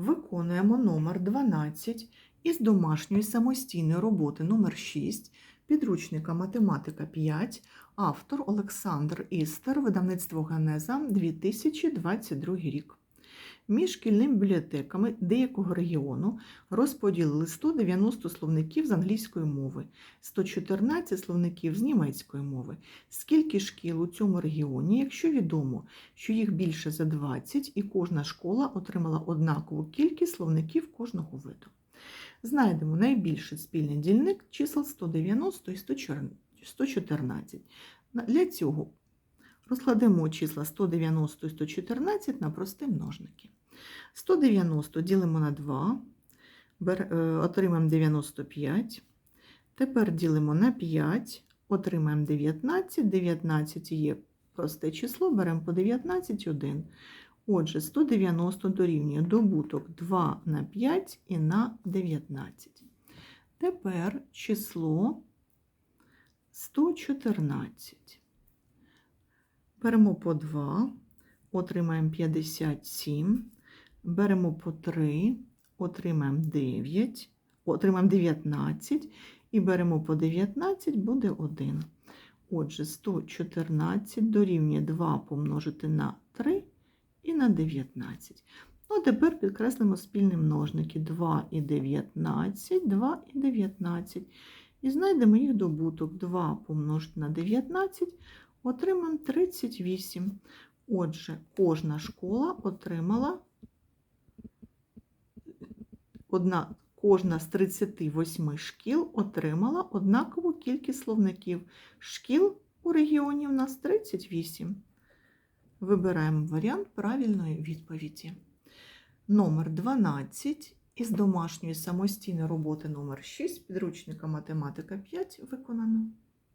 Виконуємо номер 12 із домашньої самостійної роботи номер 6 підручника математика 5, автор Олександр Істер, видавництво Генеза 2022 рік. Між шкільними бібліотеками деякого регіону розподілили 190 словників з англійської мови, 114 словників з німецької мови. Скільки шкіл у цьому регіоні, якщо відомо, що їх більше за 20 і кожна школа отримала однакову кількість словників кожного виду. Знайдемо найбільший спільний дільник чисел 190 і 114. Для цього розкладемо числа 190 і 114 на прості множники. 190 ділимо на 2, бер- е, отримаємо 95. Тепер ділимо на 5, отримаємо 19. 19 є просте число, беремо по 19 1. Отже, 190 дорівнює добуток 2 на 5 і на 19. Тепер число 114. Беремо по 2, отримаємо 57. Беремо по 3, отримаємо 9, отримаємо 19. І беремо по 19, буде 1. Отже, 114 дорівнює 2 помножити на 3 і на 19. Ну, тепер підкреслимо спільні множники 2 і 19, 2 і 19. І знайдемо їх добуток 2 помножити на 19, отримаємо 38. Отже, кожна школа отримала одна, кожна з 38 шкіл отримала однакову кількість словників. Шкіл у регіоні в нас 38. Вибираємо варіант правильної відповіді. Номер 12 із домашньої самостійної роботи номер 6 підручника математика 5 виконано.